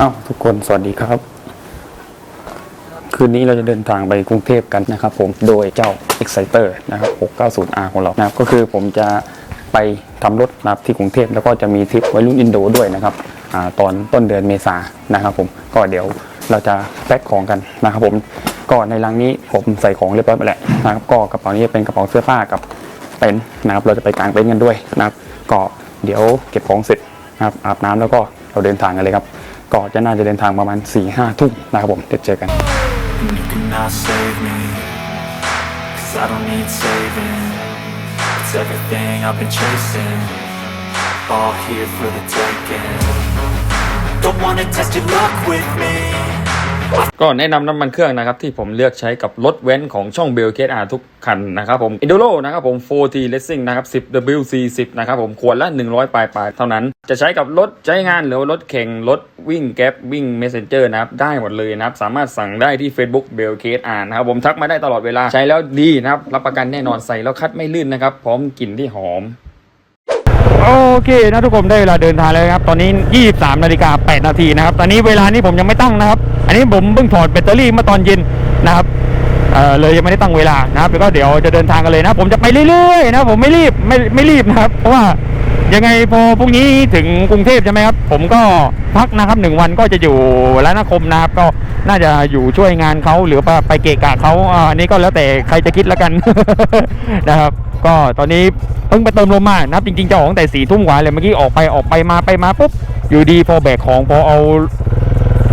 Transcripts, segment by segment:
อ้าวทุกคนสวัสดีครับ คืนนี้เราจะเดินทางไปกรุงเทพกันนะครับผมโดยเจ้า Exciter นะครับ 690R ของเรานะครับก็คือผมจะไปทำรถนะครับที่กรุงเทพแล้วก็จะมีทริปวัยรุ่นอินโดด้วยนะครับอตอนต้นเดือนเมษายนะครับผมก็เดี๋ยวเราจะแพ็คของกันนะครับผมก็ในรังนี้ผมใส่ของเรียบร้อยไปแล้วนะครับก็กระเป๋านี้เป็นกระเป๋าเสื้อผ้ากับเต็นท์นะครับเราจะไปกางเต็นท์กันด้วยนะครับ ก็เดี๋ยวเก็บของเสร็จนะครับอาบน้ำแล้วก็เราเดินทางกันเลยครับ ก็จะน่าจะเดินทางประมาณ4ี่ห้าทุ่มนะครับผมเดี๋ยวเจอกัน All here for the taking Don't wanna test your luck with me ก็แนะนำน้ำมันเครื่องนะครับ ที่ผมเลือกใช้กับรถเว้นของช่องเบลเคสอาทุกคันนะครับผม e n d u r o นะครับผม 4T Racing นะครับ 10 WC10 นะครับผมขวดละ 100 ปลายปลายเท่านั้น จะใช้กับรถใช้งานหรือรถแข่งรถวิ่งแก๊ปวิ่ง Messenger นะครับ ได้หมดเลยนะครับ สามารถสั่งได้ที่ Facebook b e l c a s e R นะครับผมทักมาได้ตลอดเวลาใช้แล้วดีนะครับ รับประกันแน่นอนใส่แล้วคัดไม่ลื่นนะครับพร้อมกลิ่นที่หอม โอเคนะทุกคนได้เวลาเดินทางแล้วครับตอนนี้ 23นาฬิกา8นาทีนะครับ ตอนนี้เวลานี้ผมยังไม่ตั้งนะครับ อันนี้ผมเพิ่งถอดแบตเตอรี่เมื่อตอนเย็นนะครับเออเลยยังไม่ได้ตั้งเวลานะครับแล้วก็เดี๋ยวจะเดินทางกันเลยนะ ผมจะไปเรื่อยๆนะผมไม่รีบไม่ไม่รีบนะครับเพราะว่า ยังไงพอพรุ่งนี้ถึงกรุงเทพใช่ไหมครับ ผมก็พักนะครับหนึ่งวันก็จะอยู่ร้านนคมนะครับ ก็น่าจะอยู่ช่วยงานเขาหรือไปเกะกะเขาอ่าอันนี้ก็แล้วแต่ใครจะคิดแล้วกันนะครับ ก็ตอนนี้เพิ่งไปเติมลมมานะครับจริงๆจะออกตั้งแต่สี่ทุ่มกว่าเลยเมื่อกี้ออกไปออกไปมาไปมาปุ๊บอยู่ดีพอแบกของพอเอา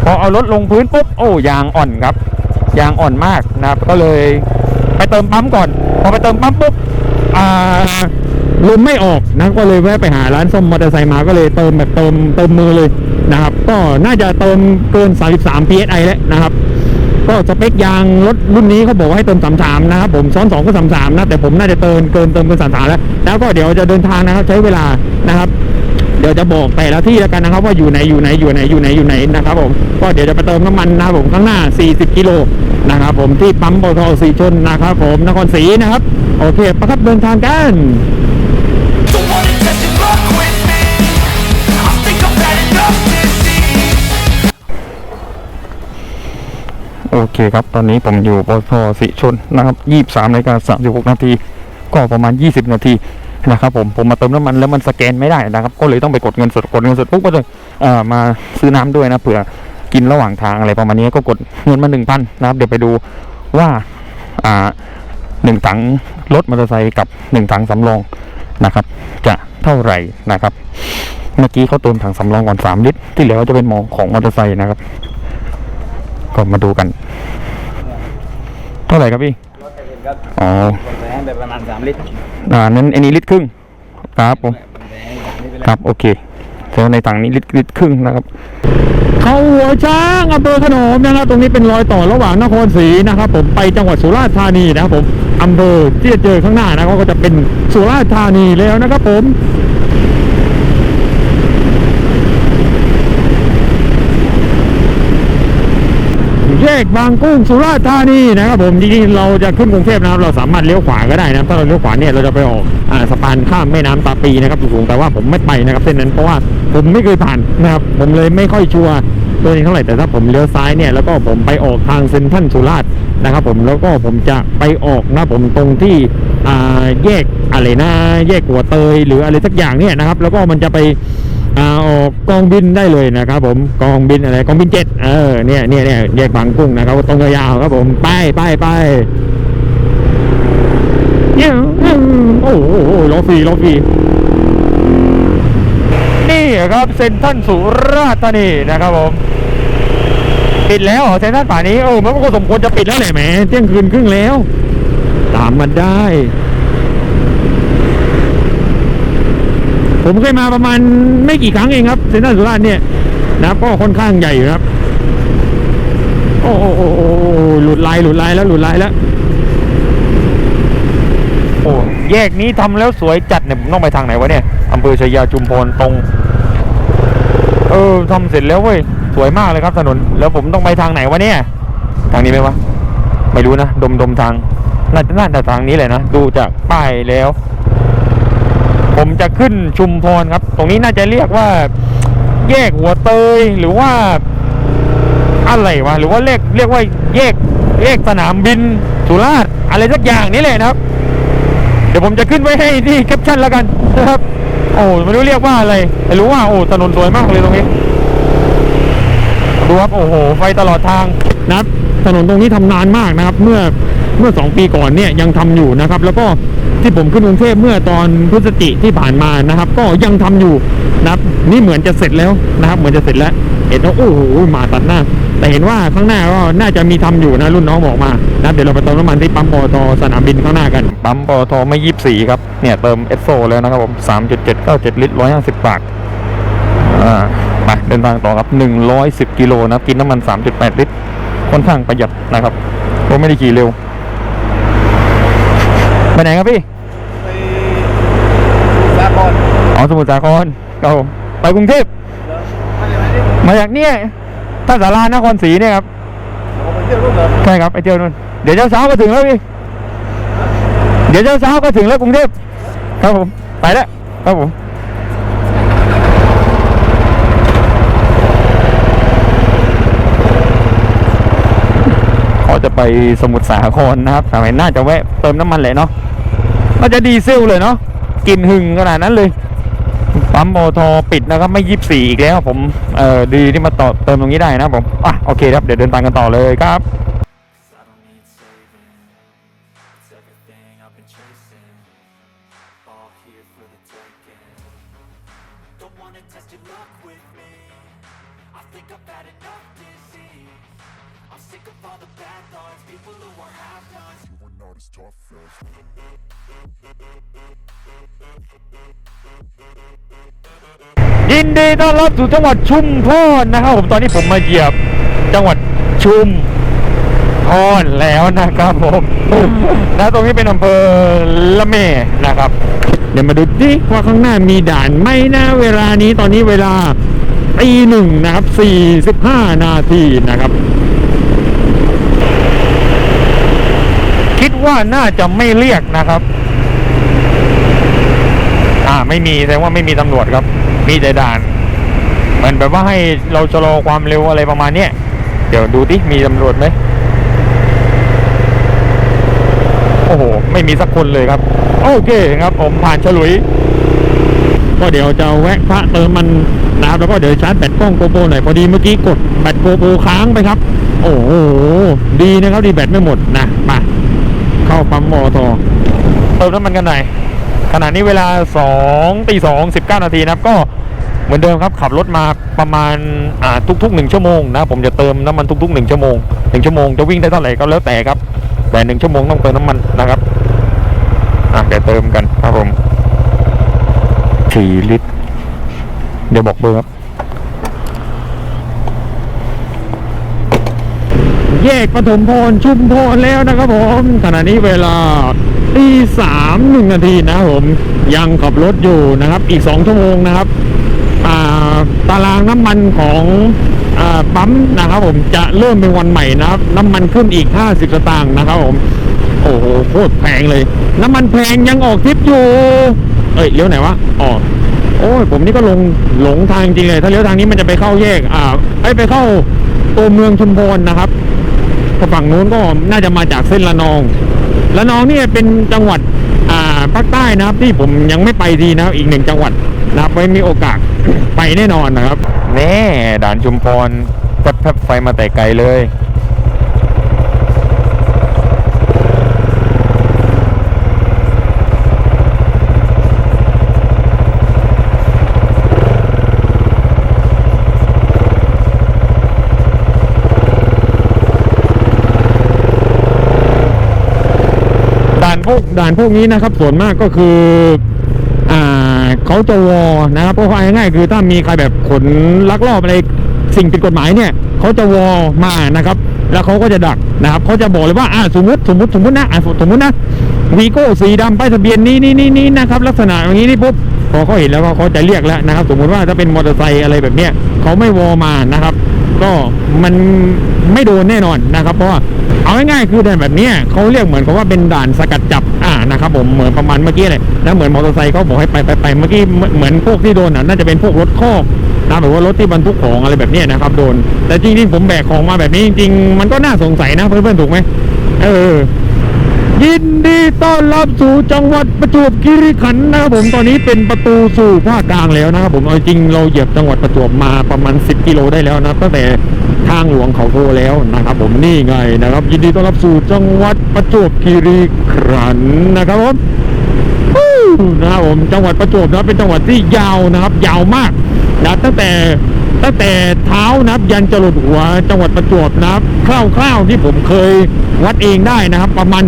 พอเอารถลงพื้นปุ๊บโอ้ยางอ่อนครับยางอ่อนมากนะครับ ก็เลยไปเติมปั๊มก่อน พอไปเติมปั๊มปุ๊บอ่า ลมไม่ออกนะก็เลยแวะไปหาร้านซ่อมมอเตอร์ไซค์มาก็เลยเติมแบบเติมเติมมือเลยนะครับ ก็น่าจะเติมเกิน 33 psi แล้วนะครับ ก็สเปคยางรถรุ่นนี้เขาบอกว่าให้เติม 33 นะครับผมซ้อน2ก็ 33 นะ แต่ผมน่าจะเติมเกินเติมเกิน 33 แล้ว แล้วก็เดี๋ยวจะเดินทางนะครับใช้เวลานะครับเดี๋ยวจะบอกแต่ละที่แล้วกันนะครับ ว่าอยู่ไหนอยู่ไหนอยู่ไหนอยู่ไหนอยู่ไหนนะครับผมก็เดี๋ยวจะไปเติมน้ำมันนะครับผมข้างหน้า 40 กิโลนะครับผมที่ปั๊มปตทสีชนนะครับผมนครศรีนะครับ โอเคประครับเดินทางกัน เคครับ ตอนนี้ผมอยู่ปทสิชนนะครับ23นาฬิกา36นาทีก็ประมาณ 20 นาทีนะครับผมผมมาเติมน้ำมันแล้วมันสแกนไม่ได้นะครับ ก็เลยต้องไปกดเงินสดกดเงินสดปุ๊บก็เลยเออมาซื้อน้ำด้วยนะเผื่อกินระหว่างทางอะไรประมาณนี้ก็กดเงินมา1,000นนะครับ เดี๋ยวไปดูว่าอ่าหนึ่งถังรถมอเตอร์ไซค์กับหนึ่งถังสำรองนะครับ จะเท่าไหร่นะครับ เมื่อกี้เขาเติมถังสำรองก่อน3ลิตรที่เหลือจะเป็นหมอของมอเตอร์ไซค์นะครับ ก็มาดูกัน เท่าไหร่ครับพี่รถจะเห็นก็อ๋อผมแรงไปประมาณ3ลิตรอ่านั้นอันนี้ลิตรครึ่งครับผมผมแรงแบบนี้ไปคแล้วรับโอเคเท่าในถังนี้ลิตรลิตรครึ่งนะครับ เขาหัวช้างอำเภอขนมนะครับ ตรงนี้เป็นรอยต่อระหว่างนครศรีนะครับ ผมไปจังหวัดสุราษฎร์ธานีนะครับผมอำเภอที่จะเจอข้างหน้านะครับก็จะเป็นสุราษฎร์ธานีแล้วนะครับผม แยกบางกุ้งสุราษฎร์ธานีนะครับผมจริงๆเราจะขึ้นกรุงเทพนะครับเราสามารถเลี้ยวขวาก็ได้นะครับถ้าเราเลี้ยวขวาเนี่ยเราจะไปออกอ่าสะพานข้ามแม่น้ำตาปีนะครับสูงแต่ว่าผมไม่ไปนะครับเส้นนั้นเพราะว่าผมไม่เคยผ่านนะครับผมเลยไม่ค่อยชัวร์ตัวนี้เท่าไหร่แต่ถ้าผมเลี้ยวซ้ายเนี่ยแล้วก็ผมไปออกทางเซ็นทรัลสุราษฎร์นะครับผมแล้วก็ผมจะไปออกนะผมตรงที่แยกอะไรนะแยกหัวเตยหรืออะไรสักอย่างเนี่ยนะครับ แล้วก็มันจะไป อ่าอกกองบินได้เลยนะครับผมกองบินอะไรกองบินเจ็ดเออเนี่ยเนี่ยเนี่ยแยกบางกุ้งนะครับตรงยาวครับผมไปไปไปเนี่ยโอ้โหล้อฟรีล้อฟรีนี่ครับเซ็นทรัลสุราษฎร์ธานีนะครับผมปิดแล้วเซ็นทรัลป่านนี้เออมันก็สมควรจะปิดแล้วแหละแหมเที่ยงคืนครึ่งแล้ว ตามมันได้ ผมเคยมาประมาณไม่กี่ครั้งเองครับเซนทรัลสุราษฎร์เนี่ยนะครับก็ค่อนข้างใหญ่อยู่ครับ โอ้โอ้โอ้โอ้หลุดลายหลุดลายแล้วหลุดลายแล้วโอ้แยกนี้ทำแล้วสวยจัดเนี่ยผมต้องไปทางไหนวะเนี่ยอำเภอชยาจุมพรตรง เออทำเสร็จแล้วเว้ยสวยมากเลยครับถนนแล้วผมต้องไปทางไหนวะเนี่ย ทางนี้ไหมวะไม่รู้นะดมดมทางน่าจะน่าจะทางนี้เลยนะ ดูจากป้ายแล้ว ผมจะขึ้นชุมพรครับ ตรงนี้น่าจะเรียกว่าแยกหัวเตยหรือว่าอะไรวะหรือว่าเรียกเรียกว่าแยกแยกสนามบินสุราษฎร์อะไรสักอย่างนี่แหละนะครับ เดี๋ยวผมจะขึ้นไว้ให้ที่แคปชั่นแล้วกันนะครับ โอ้ไม่รู้เรียกว่าอะไรแต่รู้ว่าโอ้ถนนสวยมากเลยตรงนี้ดูครับโอ้โหไฟตลอดทางนะครับถนนตรงนี้ทำนานมากนะครับ เมื่อเมื่อสองปีก่อนเนี่ยยังทำอยู่นะครับ แล้วก็ ที่ผมขึ้นกรุงเทพเมื่อตอนพฤศจิที่ผ่านมานะครับ ก็ยังทำอยู่นะครับนี่เหมือนจะเสร็จแล้วนะครับ เหมือนจะเสร็จแล้วเห็นว่าโอ้โหมาตัดหน้า แต่เห็นว่าข้างหน้าก็น่าจะมีทำอยู่นะรุ่นน้องบอกมานะเดี๋ยวเราไปเติมน้ำมันที่ปั๊มปอทสนามบินข้างหน้ากันปั๊มปอทไม่ยี่สี่ครับเนี่ยเติมเอสโซแล้วนะครับผมสามจุดเจ็ดเก้าเจ็ดลิตรร้อยห้าสิบบาทอ่าไปเดินทางต่อครับ110กิโลนะกินน้ำมัน3.8ลิตรค่อนข้างประหยัดนะครับก็ไม่ได้ขี่เร็ว ไปไหนครับพี่ไปสาครอ๋อสมุทรสาครเราไปกรุงเทพมาจากไหนนี่มาจากเนี่ยท่าสารานครศรีเนี่ยครับผมไปเที่ยวรูปเหรอใช่ครับไปเที่ยวนู่นเดี๋ยวเช้าเช้าๆก็ถึงแล้วพี่เดี๋ยวเช้าเช้าๆก็ถึงแล้วกรุงเทพครับผมไปแล้วครับผมเขาจะไปสมุทรสาครนะครับแต่น่าจะแวะเติมน้ำมันแหละเนาะ น่าจะดีเซลเลยเนาะกินหึงขนาดนั้นเลยปั๊มโมทอปิดนะครับ ไม่ยี่สี่อีกแล้วผมเออดีที่มาต่อเติมตรงนี้ได้นะผมอะโอเคครับเดี๋ยวเดินทางกันต่อเลยครับ ยินดีต้อนรับสู่จังหวัดชุมพรนะครับผมตอนนี้ผมมาเหยียบจังหวัดชุมพรแล้วนะครับผมนะตรงนี้เป็นอำเภอละเมนะครับ เดี๋ยวมาดูดิว่าข้างหน้ามีด่านไหมนะ เวลานี้ตอนนี้เวลาตีหนึ่งนะครับ45นาทีนะครับ คิดว่าน่าจะไม่เรียกนะครับ อ่าไม่มีแสดงว่าไม่มีตำรวจครับ มีแต่ด่าน เหมือนแบบว่าให้เราชะลอความเร็วอะไรประมาณเนี้ยเดี๋ยวดูดิมีตำรวจไหมโอ้โห ไม่มีสักคนเลยครับ โอเคครับ ผมผ่านฉลุย ก็เดี๋ยวจะแวะพระเติมมันนะครับแล้วก็เดี๋ยวชาร์จแบตกล้องโกโปรหน่อยพอดีเมื่อกี้กดแบตโกโปรค้างไปครับ โอ้โหดีนะครับดีแบตไม่หมดนะมาเข้าปั๊มมอทอเติมน้ำมันกันหน่อย ขณะนี้เวลา2ตี2 19 นาทีนะครับ ก็เหมือนเดิมครับ ขับรถมาประมาณอ่าทุกๆ 1 ชั่วโมงนะ ผมจะเติมน้ำมันทุก ๆ 1 ชั่วโมง 1 ชั่วโมงจะวิ่งได้เท่าไหร่ก็แล้วแต่ครับ แต่ 1 ชั่วโมงต้องเติมน้ำมันนะครับอะเดี๋ยวเติมกันครับผม4ลิตร เดี๋ยวบอกเบอร์ครับแยกปฐมพรชุมพรแล้วนะครับผมขณะนี้เวลา ตีสามหนึ่งนาทีนะครับผมยังขับรถอยู่นะครับ อีกสองชั่วโมงนะครับอ่าตารางน้ำมันของอาปั๊มนะครับผมจะเริ่มเป็นวันใหม่นะครับ น้ำมันขึ้นอีก 50 สตางค์นะครับผม โอ้โหโคตรแพงเลย น้ำมันแพงยังออกทริปอยู่ เอ้ยเลี้ยวไหนวะอ๋อโอ้ยผมนี่ก็ลงหลงทางจริงเลย ถ้าเลี้ยวทางนี้มันจะไปเข้าแยก อ่าไอไปเข้าตัวเมืองชุมพรนะครับฝั่งนู้นก็น่าจะมาจากเส้นละนอง ละน้องเนี่ยเป็นจังหวัดอ่าภาคใต้นะครับที่ผมยังไม่ไปทีนะครับอีกหนึ่งจังหวัดนะครับไว้มีโอกาสไปแน่นอนนะครับแน่ด่านชุมพรพัดแพบไฟมาแต่ไกลเลย พวกด่านพวกนี้นะครับ ส่วนมากก็คืออ่าเขาจะวอนะครับเพราะว่าง่ายๆคือถ้ามีใครแบบขนลักลอบอะไรสิ่งผิดกฎหมายเนี่ยเขาจะวอมานะครับ แล้วเขาก็จะดักนะครับเขาจะบอกเลยว่าอ่าสมมติสมมติสมมตินะอ่าสมมตินะวีโก้สีดำป้ายทะเบียนนี้นี่นี่นี่นะครับ ลักษณะอย่างนี้นี่ปุ๊บพอเขาเห็นแล้วเขาจะเรียกแล้วนะครับ สมมติว่าถ้าเป็นมอเตอร์ไซค์อะไรแบบเนี้ยเขาไม่วอมานะครับ ก็มันไม่โดนแน่นอนนะครับ เพราะว่า เอาง่ายๆคือด่านแบบนี้เขาเรียกเหมือนกับว่าเป็นด่านสกัดจับอ่านะครับผมเหมือนประมาณเมื่อกี้เลยแล้วเหมือนมอเตอร์ไซค์เขาบอกให้ไปไปไปเมื่อกี้เหมือนพวกที่โดนอะน่าจะเป็นพวกรถคอกนะแบบว่ารถที่บรรทุกของอะไรแบบนี้นะครับโดน แต่จริงๆผมแบกของมาแบบนี้จริงๆมันก็น่าสงสัยนะเพื่อนๆถูกไหมเออยินดีต้อนรับสู่จังหวัดประจวบคีรีขันธ์นะครับผมตอนนี้เป็นประตูสู่ภาคกลางแล้วนะครับผมเอาจริงเราเหยียบจังหวัดประจวบมาประมาณ 10 กิโลได้แล้วนะตั้งแต่ ทางหลวงเขาโพแล้วนะครับ ผมนี่ไงนะครับ ยินดีต้อนรับสู่จังหวัดประจวบคีรีขันธ์นะครับผมนะครับผมจังหวัดประจวบนะเป็นจังหวัดที่ยาวนะครับ ยาวมากนะตั้งแต่ตั้งแต่เท้านะครับยันจรดหัวจังหวัดประจวบนะครับคร่าวๆที่ผมเคยวัดเองได้นะครับ ประมาณ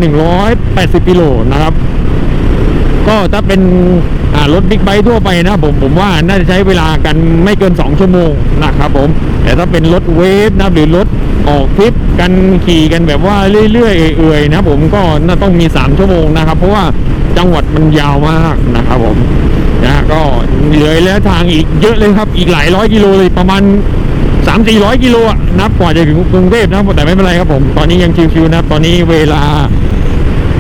180กิโลนะครับ ก็ถ้าเป็นรถบิ๊กไบค์ทั่วไปนะผมผมว่าน่าจะใช้เวลากันไม่เกิน 2 ชั่วโมงนะครับผม แต่ถ้าเป็นรถเวฟนะหรือรถออกทริปกันขี่กันแบบว่าเรื่อยๆเอื่อยๆนะผมก็น่าต้องมี 3 ชั่วโมงนะครับ เพราะว่าจังหวัดมันยาวมากนะครับผมนะก็เหลือแล้วทางอีกเยอะเลยครับอีกหลายร้อยกิโลเลยประมาณสามสี่ร้อยกิโลอะนับกว่าจะถึงกรุงเทพนะแต่ไม่เป็นไรครับผม ตอนนี้ยังชิวๆนะตอนนี้เวลา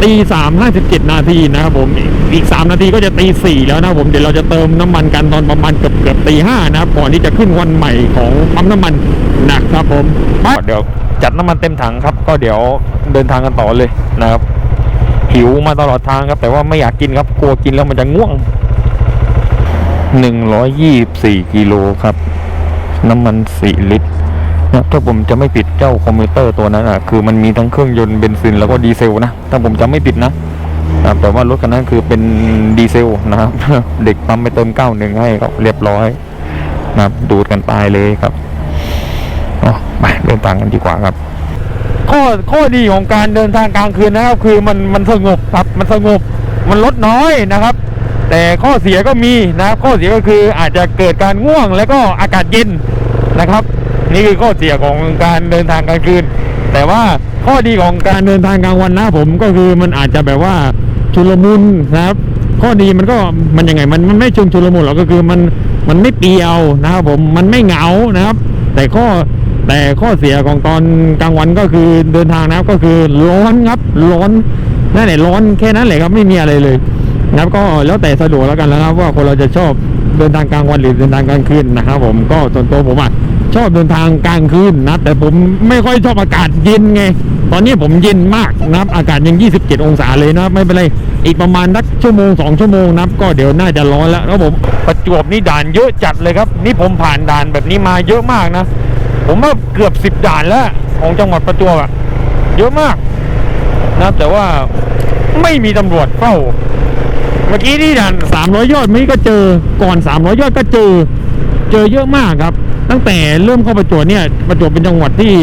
ตีสามห้าสิบเจ็ดนาทีนะครับผมอีกสามนาทีก็จะตีสี่แล้วนะครับผมเดี๋ยวเราจะเติมน้ำมันกันตอนประมาณเกือบเกือบตีห้านะครับก่อนที่จะขึ้นวันใหม่ของปั๊มน้ำมันนะครับผมเดี๋ยวจัดน้ำมันเต็มถังครับ ก็เดี๋ยวเดินทางกันต่อเลยนะครับหิวมาตลอดทางครับ แต่ว่าไม่อยากกินครับกลัวกินแล้วมันจะง่วงหนึ่งร้อยยี่สี่กิโลครับ น้ำมัน4ลิตร นะถ้าผมจะไม่ผิดเจ้าคอมพิวเตอร์ตัวนั้นอะคือมันมีทั้งเครื่องยนต์เบนซินแล้วก็ดีเซลนะถ้าผมจำไม่ผิดนะนะแต่ว่ารถคันนั้นคือเป็นดีเซลนะครับ เด็กปั๊มไปเติม91ให้ก็เรียบร้อยนะครับดูดกันตายเลยครับอ๋อไปเดินทางกันดีกว่าครับข้อข้อดีของการเดินทางกลางคืนนะครับ คือมันมันสงบครับมันสงบมันลดน้อยนะครับ แต่ข้อเสียก็มีนะครับ ข้อเสียก็คืออาจจะเกิดการง่วงแล้วก็อากาศเย็นนะครับ นี่คือข้อเสียของการเดินทางกลางคืน แต่ว่าข้อดีของการเดินทางกลางวันนะผมก็คือมันอาจจะแบบว่าชุลมุนนะครับ ข้อดีมันก็มันยังไงมันมันไม่ชุมชุลมุนหรอกก็คือมันมันไม่เปรียวนะครับผมมันไม่เหงานะครับ แต่ข้อแต่ข้อเสียของตอนกลางวันก็คือเดินทางนะครับก็คือร้อนครับร้อนนั่นแหละร้อนแค่นั้นแหละครับไม่มีอะไรเลยนะครับก็แล้วแต่สะดวกแล้วกันแล้วครับ ว่าคนเราจะชอบเดินทางกลางวันหรือเดินทางกลางคืนนะครับ ผมก็ส่วนตัวผมอะ ชอบเดินทางกลางคืนนะแต่ผมไม่ค่อยชอบอากาศเย็นไง ตอนนี้ผมเย็นมากนะครับอากาศยัง 27 องศาเลยนะไม่เป็นไร อีกประมาณสักชั่วโมงสองชั่วโมงนะก็เดี๋ยวน่าจะร้อนแล้วแล้วผมประจวบนี่ด่านเยอะจัดเลยครับ นี่ผมผ่านด่านแบบนี้มาเยอะมากนะ ผมว่าเกือบสิบด่านแล้วของจังหวัดประจวบอะเยอะมากนะแต่ว่าไม่มีตำรวจเฝ้า เมื่อกี้ที่ด่านสามร้อยยอดมื่ก็เจอก่อนสามร้อยยอดก็เจอ เจอเยอะมากครับ ตั้งแต่เริ่มเข้าประจวบเนี่ยประจวบเป็นจังหวัดที่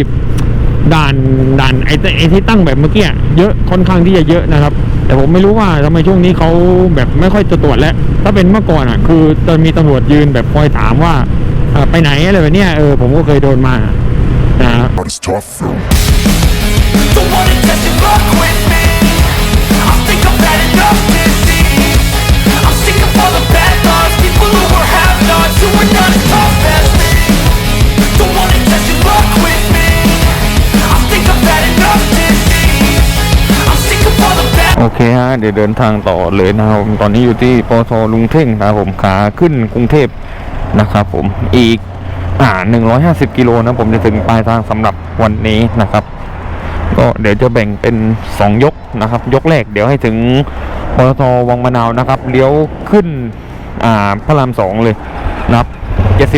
ด่านด่านไอ้ไอ้ที่ตั้งแบบเมื่อกี้อะเยอะค่อนข้างที่จะเยอะนะครับ แต่ผมไม่รู้ว่าทำไมช่วงนี้เขาแบบไม่ค่อยจะตรวจแล้ว ถ้าเป็นเมื่อก่อนอะ คือจะมีตำรวจยืนแบบคอยถามว่าเอ่อไปไหนอะไรแบบเนี้ยเออผมก็เคยโดนมานะฮะ But it's tough though. Don't wanna test your luck with me I think I've had enough disease I'm sick of all the bad thoughts People who are have-nots Who are not โอเคฮะเดี๋ยวเดินทางต่อเลยนะครับตอนนี้อยู่ที่ปตลุงเท่งนะครับผมขาขึ้นกรุงเทพนะครับผมอีกอ่า150 กิโลนะผมจะถึงปลายทางสำหรับวันนี้นะครับ ก็เดี๋ยวจะแบ่งเป็น 2 ยกนะครับ ยกแรกเดี๋ยวให้ถึงปตทวังมะนาวนะครับเลี้ยวขึ้นอ่าพระรามสองเลยนะครับ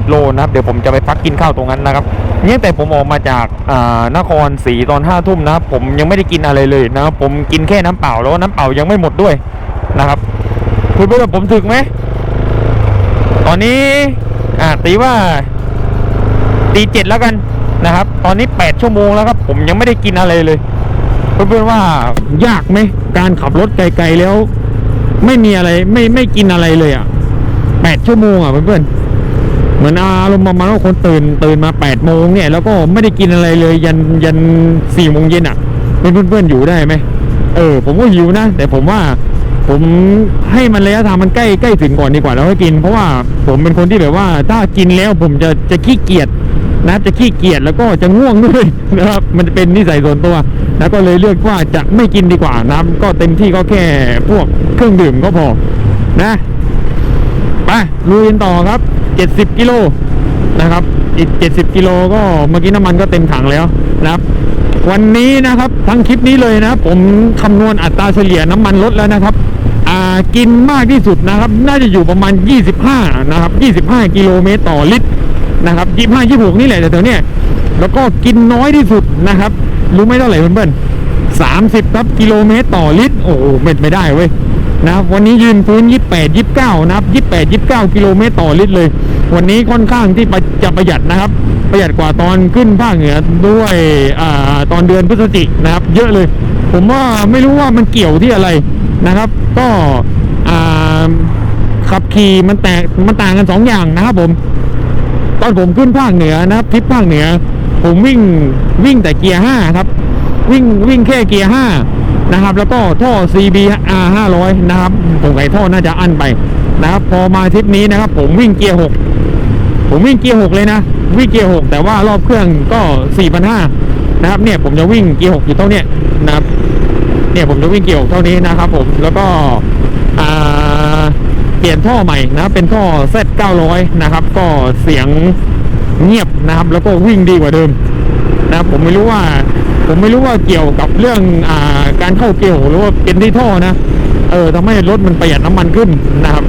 70 โลนะครับ เดี๋ยวผมจะไปพักกินข้าวตรงนั้นนะครับ นี่ยแต่ผมออกมาจากอ่านครศรีตอนห้าทุ่มนะครับผมยังไม่ได้กินอะไรเลยนะครับผมกินแค่น้ำเปล่าแล้วน้ำเปล่ายังไม่หมดด้วยนะครับคุณเพื่อนผมถึงไหมตอนนี้อ่าตีว่าตีเจ็ดแล้วกันนะครับ ตอนนี้แปดชั่วโมงแล้วครับ ผมยังไม่ได้กินอะไรเลยเพื่อนๆว่ายากไหมการขับรถไกลๆแล้ว ไม่มีอะไรไม่ไม่กินอะไรเลยอะแปดชั่วโมงอะเพื่อนๆ เหมือนอารมณ์ประมาณว่าคนตื่นตื่นมาแปดโมงเนี่ยแล้วก็ไม่ได้กินอะไรเลยยันยันสี่โมงเย็นอะเป็นเพื่อนๆอยู่ได้ไหมเออ ผมก็หิวนะ แต่ผมว่าผมให้มันระยะทางมันใกล้ใกล้ถึงก่อนดีกว่าแล้วค่อยกิน เพราะว่าผมเป็นคนที่แบบว่า ถ้ากินแล้วผมจะจะขี้เกียจนะจะขี้เกียจแล้วก็จะง่วงด้วยนะครับมันจะเป็นนิสัยส่วนตัวแล้วก็เลยเลือกว่าจะไม่กินดีกว่านะก็เต็มที่ก็แค่พวกเครื่องดื่มก็พอนะไปลุยกันต่อครับ 70 กิโลนะครับ อีก 70 กิโลก็เมื่อกี้น้ำมันก็เต็มถังแล้วนะครับวันนี้นะครับทั้งคลิปนี้เลยนะผมคำนวณอัตราเฉลี่ยน้ำมันลดแล้วนะครับกินมากที่สุดนะครับ น่าจะอยู่ประมาณ 25 นะครับ 25 กิโลเมตรต่อลิตรนะครับ 25 26 นี่แหละแต่แถวเนี้ยแล้วก็กินน้อยที่สุดนะครับ รู้ไหมเท่าไหร่เพื่อนๆ30ครับกิโลเมตรต่อลิตร โอ้โหไม่ไม่ได้เว้ย นะครับวันนี้ยืนพื้น 28 29 นะครับ 28 29 กิโลเมตรต่อลิตรเลย วันนี้ค่อนข้างที่จะประหยัดนะครับ ประหยัดกว่าตอนขึ้นภาคเหนือด้วยอตอนเดือนพฤศจิกนะครับ เยอะเลย ผมว่าไม่รู้ว่ามันเกี่ยวที่อะไรนะครับ ก็ขับขี่มันแตกมันต่างกันสองอย่างนะครับผม ตอนผมขึ้นภาคเหนือนะครับทริปภาคเหนือ ผมวิ่งวิ่งแต่เกียร์ห้าครับ วิ่งวิ่งแค่เกียร์ห้า นะครับ แล้วก็ท่อ CB R 500 นะครับผมไก่ท่อน่าจะอั้นไปนะครับ พอมาทริปนี้นะครับ ผมวิ่งเกียร์หกผมวิ่งเกียร์หกเลยนะ วิ่งเกียร์หกแต่ว่ารอบเครื่องก็4 5 0 0นะครับ เนี่ยผมจะวิ่งเกียร์หกอยู่เท่าเนี้ยนะครับ เนี่ยผมจะวิ่งเกียร์หกเท่านี้นะครับ ผม แล้วก็เปลี่ยนท่อใหม่นะครับเป็นท่อ Z 900 นะครับ ก็เสียงเงียบนะครับ แล้วก็วิ่งดีกว่าเดิมนะครับผมไม่รู้ว่า ผมไม่รู้ว่าเกี่ยวกับเรื่องอ่าการเข้าเกี่ยวหรือว่าเป็นที่ท่อนะ เออทำให้รถมันประหยัดน้ำมันขึ้นนะครับ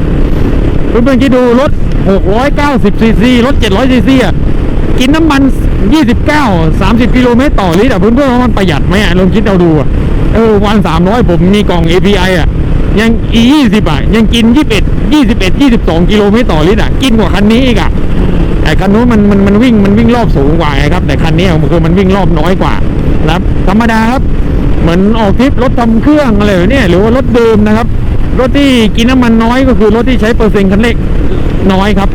เพื่อนๆคิดดูรถ 690ซีซีรถ 700ซีซีอะกินน้ำมัน 29 30 กิโลเมตรต่อลิตรอะเพื่อนๆว่ามันประหยัดไหมอะลองคิดเอาดูอะเออวัน 300 ผมมีกล่อง API อะยัง e 20 อะยังกิน 21 21 22 กิโลเมตรต่อลิตรอะกินกว่าคันนี้อีกอะไอ้คันนู้นมันมันมันวิ่งมันวิ่งรอบสูงกว่าครับ แต่คันนี้คือมันวิ่งรอบน้อยกว่า นะครับธรรมดาครับ เหมือนออกทริปรถทำเครื่องอะไรเนี่ยหรือว่ารถเดิมนะครับ รถที่กินน้ำมันน้อยก็คือรถที่ใช้เปอร์เซ็นต์คันเร่งน้อยครับ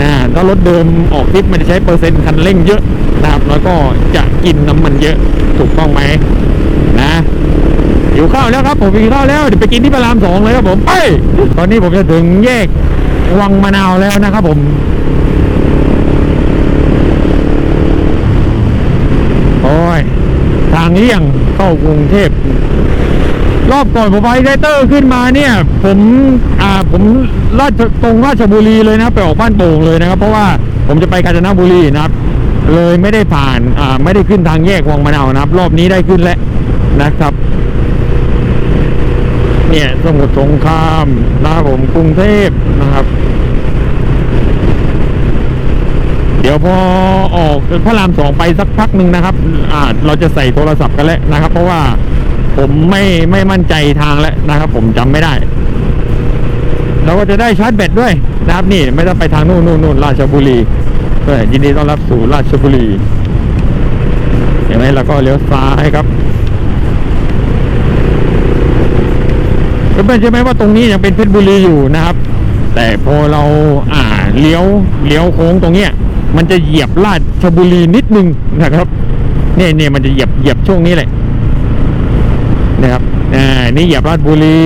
นะถ้ารถเดิมออกทริปมันจะใช้เปอร์เซ็นต์คันเร่งเยอะนะครับแล้วก็จะกินน้ำมันเยอะถูกต้องไหมนะหิวข้าวแล้วครับ ผมหิวข้าวแล้วเดี๋ยวไปกินที่พระรามสองเลยครับผมไปตอนนี้ผมจะถึงแยกวังมะนาวแล้วนะครับผมโอ้ย ทางเลี่ยงเข้ากรุงเทพรอบก่อนผมไปไดเตอร์ขึ้นมาเนี่ย ผมอ่าผมราชตรงราชบุรีเลยนะไปออกบ้านโป่งเลยนะครับ เพราะว่าผมจะไปกาญจนบุรีนะครับ เลยไม่ได้ผ่านอ่าไม่ได้ขึ้นทางแยกวังมะนาวนะครับ รอบนี้ได้ขึ้นแล้วนะครับ เนี่ยสมุทรสงครามนะครับผมกรุงเทพนะครับ เดี๋ยวพอออกพระรามสองไปสักพักหนึ่งนะครับ อ่า เราจะใส่โทรศัพท์กันแล้วนะครับ เพราะว่าผมไม่ไม่มั่นใจทางแล้วนะครับ ผมจำไม่ได้ เราก็จะได้ชาร์จแบตด้วยนะครับนี่ ไม่ต้องไปทางนู่นนู่นนู่นราชบุรีก็ยินดีต้อนรับสู่ราชบุรี เห็นไหมแล้วก็เลี้ยวซ้ายครับก็เป็นใช่ไหมว่าตรงนี้ยังเป็นเพชรบุรีอยู่นะครับ แต่พอเราอ่าเลี้ยวเลี้ยวโค้งตรงเนี้ย มันจะเหยียบลาดชบุรีนิดนึงนะครับเนี่ยเนี่ยมันจะเหยียบเหยียบช่วงนี้แหละนะครับอ่านี่เหยียบลาดบุรี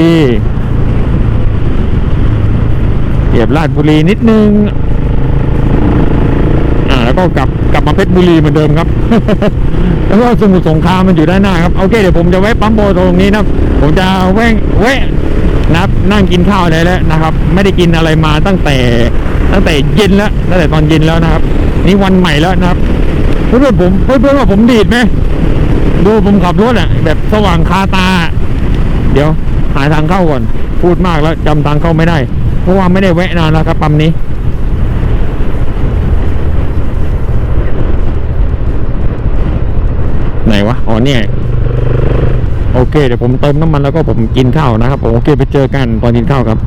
เหยียบลาดบุรีนิดนึงอ่าแล้วก็กลับกลับมาเพชรบุรีเหมือนเดิมครับ แล้วก็สมุทรสงครามมันอยู่ด้านหน้าครับโอเคเดี๋ยวผมจะแวะปั๊มโบตรงนี้นะผมจะแวะแวะนะครับนั่งกินข้าวได้แล้วนะครับ ไม่ได้กินอะไรมาตั้งแต่ตั้งแต่เย็นแล้วตั้งแต่ตอนเย็นแล้วนะครับ นี่วันใหม่แล้วนะครับเพื่อนผมเพื่อนว่าผมดีดไหมดูผมขับรถอะ แบบสว่างคาตา เดี๋ยวหาทางเข้าก่อน พูดมากแล้วจำทางเข้าไม่ได้ เพราะว่าไม่ได้แวะนานแล้วครับปั๊มนี้ไหนวะ อ๋อเนี่ย โอเค เดี๋ยวผมเติมน้ำมันแล้วก็ผมกินข้าวนะครับผมโอเคไปเจอกันตอนกินข้าวครับ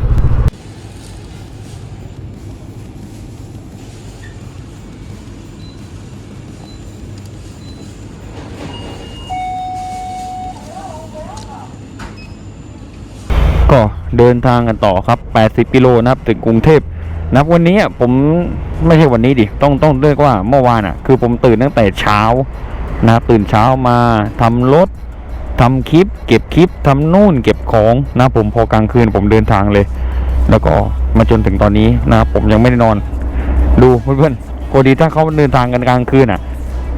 ก็ เดินทางกันต่อครับ 80 กิโลนะครับถึงกรุงเทพนับวันนี้ผมไม่ใช่วันนี้ดิต้องต้องเรียกว่าเมื่อวานอะ คือผมตื่นตั้งแต่เช้านะครับตื่นเช้ามาทำรถทำคลิป เก็บคลิปทำนู่นเก็บของนะผมพอกลางคืนผมเดินทางเลย แล้วก็มาจนถึงตอนนี้นะผมยังไม่ได้นอน ดูเพื่อนปกติถ้าเขาเดินทางกันกลางคืนอะ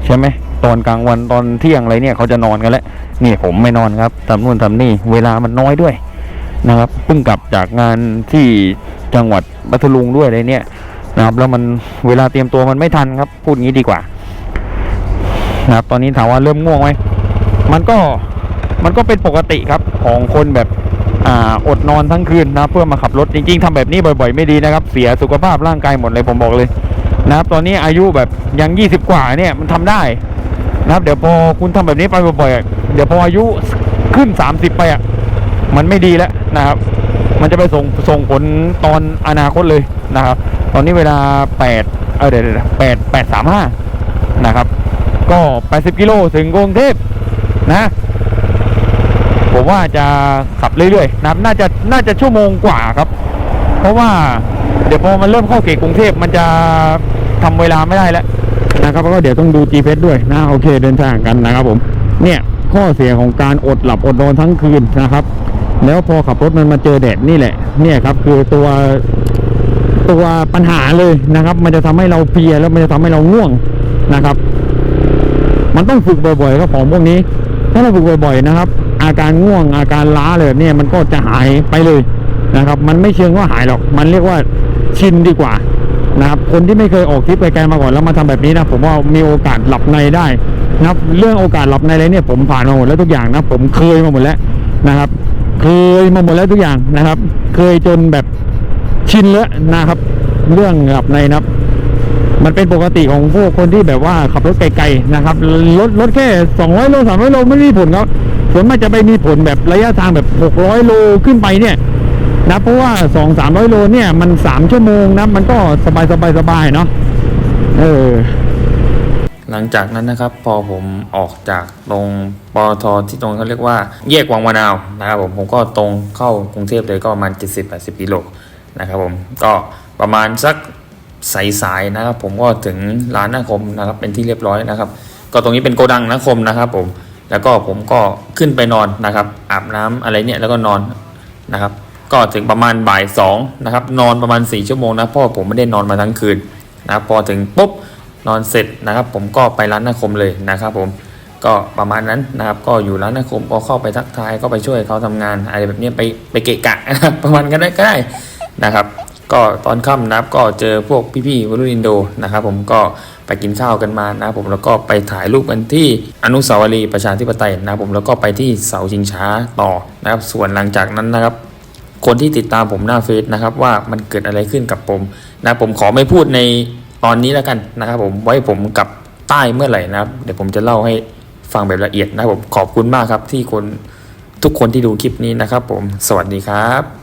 ใช่ไหมตอนกลางวันตอนเที่ยงอะไรเนี่ยเขาจะนอนกันแล้วนี่ผมไม่นอนครับทำนู่นทำนี่ เวลามันน้อยด้วย นะครับเพิ่งกลับจากงานที่จังหวัดพัทลุงด้วยอะไรเนี่ยนะครับ แล้วมันเวลาเตรียมตัวมันไม่ทันครับ พูดงี้ดีกว่านะครับ ตอนนี้ถามว่าเริ่มง่วงไหมมันก็มันก็เป็นปกติครับของคนแบบอ่าอดนอนทั้งคืนนะเพื่อมาขับรถจริง ๆทำแบบนี้บ่อย ๆ ไม่ดีนะครับ เสียสุขภาพร่างกายหมดเลยผมบอกเลยนะครับ ตอนนี้อายุแบบยัง20กว่าเนี่ยมันทำได้นะครับ เดี๋ยวพอคุณทำแบบนี้ไปบ่อยๆเดี๋ยวพออายุขึ้น30ไปอะมันไม่ดีแล้ว นะครับ มันจะไปส่งส่งผลตอนอนาคตเลยนะครับ ตอนนี้เวลา8เออเดี๋ยวแปดแปดสามห้านะครับ ก็ 80 กิโลถึงกรุงเทพนะ ผมว่าจะขับเรื่อยๆนับน่าจะน่าจะชั่วโมงกว่าครับ เพราะว่าเดี๋ยวพอมันเริ่มเข้าเขตกรุงเทพมันจะทำเวลาไม่ได้แล้วนะครับแล้วก็เดี๋ยวต้องดู GPS ด้วยนะโอเคเดินทางกันนะครับผมเนี่ยข้อเสียของการอดหลับอดนอนทั้งคืนนะครับ แล้วพอขับรถมันมาเจอแดดนี่แหละ เนี่ยครับคือตัวตัวปัญหาเลยนะครับ มันจะทำให้เราเพียแล้วมันจะทำให้เราง่วงนะครับ มันต้องฝึกบ่อยๆครับของพวกนี้ ถ้าเราฝึกบ่อยๆนะครับ อาการง่วงอาการล้าเลยเนี่ยมันก็จะหายไปเลยนะครับ มันไม่เชิงว่าหายหรอก มันเรียกว่าชินดีกว่านะครับคนที่ไม่เคยออกทริปไกลๆมาก่อนแล้วมาทำแบบนี้นะผมว่ามีโอกาสหลับในได้นะครับ เรื่องโอกาสหลับในอะไรเนี่ยผมผ่านมาหมดแล้วทุกอย่างนะผมเคยมาหมดแล้วนะครับ เคยมาหมดแล้วทุกอย่างนะครับ เคยจนแบบชินแล้วนะครับ เรื่องหลับในนะครับ มันเป็นปกติของพวกคนที่แบบว่าขับรถไกลๆนะครับรถรถแค่200โล300โลไม่มีผลครับส่วนมากจะไปมีผลแบบระยะทางแบบ 600 โลขึ้นไปเนี่ยนะเพราะว่า2 300โลเนี่ยมัน3ชั่วโมงนะมันก็สบายสบายสบายเนาะเออ หลังจากนั้นนะครับ พอผมออกจากตรงปอทที่ตรงเขาเรียกว่า แยกวังมะนาวนะครับผมผมก็ตรงเข้ากรุงเทพเลยก็ประมาณ 70-80กิโลนะครับผมก็ประมาณสักสายๆนะครับ ผมก็ถึงร้านนาคมนะครับ เป็นที่เรียบร้อยนะครับ ก็ตรงนี้เป็นโกดังนาคมนะครับผมแล้วก็ผมก็ขึ้นไปนอนนะครับ อาบน้ำอะไรเนี่ยแล้วก็นอนนะครับ ก็ถึงประมาณบ่ายสองนะครับ นอนประมาณ4ชั่วโมงนะเพราะว่อผมไม่ได้นอนมาทั้งคืนนะพอถึงปุ๊บ นอนเสร็จนะครับ ผมก็ไปร้านนาคมเลยนะครับ ผมก็ประมาณนั้นนะครับ ก็อยู่ร้านนาคมก็เข้าไปทักทายก็ไปช่วยเขาทำงานอะไรแบบนี้ไปไปเกะกะนะครับประมาณกันได้ก็ได้นะครับ ก็ตอนค่ำนะครับก็เจอพวกพี่ๆวัยรุ่นอินโดนะครับ ผมก็ไปกินข้าวกันมานะครับผมแล้วก็ไปถ่ายรูปกันที่อนุสาวรีย์ประชาธิปไตยนะครับผมแล้วก็ไปที่เสาชิงช้าต่อนะครับ ส่วนหลังจากนั้นนะครับ คนที่ติดตามผมหน้าเฟซนะครับ ว่ามันเกิดอะไรขึ้นกับผมนะผมขอไม่พูดใน ตอนนี้แล้วกันนะครับผมไว้ผมกับใต้เมื่อไหร่นะครับ เดี๋ยวผมจะเล่าให้ฟังแบบละเอียดนะครับผมขอบคุณมากครับที่คนทุกคนที่ดูคลิปนี้นะครับผมสวัสดีครับ